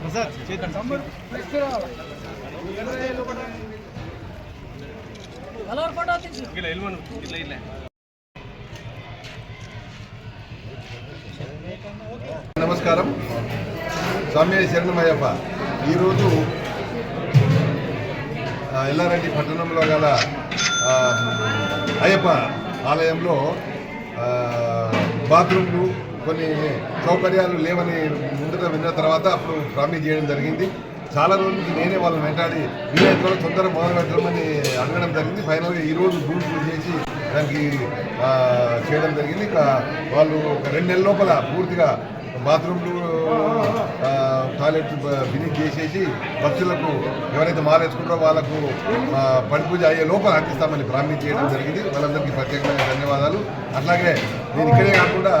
ప్రసాద్ ఇలా నమస్కారం. స్వామి శరణమయ్యప్ప. ఈరోజు ఎల్లారెడ్డి పట్టణంలో గల అయ్యప్ప ఆలయంలో బాత్రూమ్లు కొన్ని సౌకర్యాలు లేవని ముందుగా విన్న తర్వాత అప్పుడు ప్రామిస్ చేయడం జరిగింది. చాలా రోజులకి నేనే వాళ్ళని వెంటాడి వీలైతే తొందరగా మొదలు పెట్టమని అడగడం జరిగింది. ఫైనల్గా ఈరోజు రూల్ పూజ చేసి దానికి చేయడం జరిగింది. ఇక వాళ్ళు ఒక రెండు నెలల లోపల పూర్తిగా బాత్రూమ్లు టాయిలెట్ ఫినిష్ చేసేసి భక్తులకు ఎవరైతే మారేసుకుంటారో వాళ్ళకు ఆ, పూజ అయ్యే లోపల అందిస్తామని ప్రామిస్ చేయడం జరిగింది. వాళ్ళందరికీ ప్రత్యేకమైన ధన్యవాదాలు. అట్లాగే నేను ఇక్కడే కాకుండా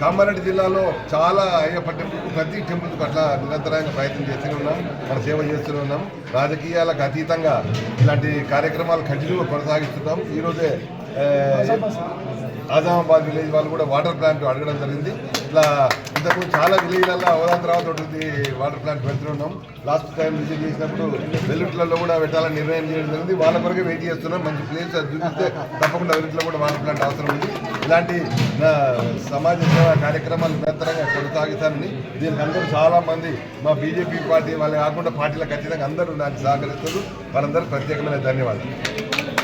కామారెడ్డి జిల్లాలో చాలా అయ్యప్ప టెంపుల్ ప్రతి టెంపుల్కి అట్లా నిరంతరంగా ప్రయత్నం చేస్తూనే ఉన్నాం మన సేవ చేస్తూనే ఉన్నాం. రాజకీయాలకు అతీతంగా ఇలాంటి కార్యక్రమాలు కంటిన్యూగా కొనసాగిస్తున్నాం. ఈరోజే ఆజామాబాద్ విలేజ్ వాళ్ళు కూడా వాటర్ ప్లాంట్ అడగడం జరిగింది. ఇట్లా ఇంతకు చాలా విలేజ్లలో అవదాన తర్వాత ఉంటుంది వాటర్ ప్లాంట్ పెడుతున్నాం లాస్ట్ టైం విజిట్ చేసినప్పుడు వెల్లుట్లలో కూడా పెట్టాలని నిర్ణయం చేయడం జరిగింది. వాళ్ళ కొరకే వెయిట్ చేస్తున్నాం. మంచి ప్లేస్ అది చూపిస్తే తప్పకుండా వెల్లుట్లో కూడా వాటర్ ప్లాంట్ అవసరం ఉంది. ఇలాంటి సమాజ సేవ కార్యక్రమాలు నిరంతరంగా కొనసాగుతానని దీనికి అందరూ చాలామంది మా బీజేపీ పార్టీ వాళ్ళే కాకుండా పార్టీలకు ఖచ్చితంగా అందరూ నాకు సహకరిస్తారు. వాళ్ళందరూ ప్రత్యేకమైన ధన్యవాదాలు.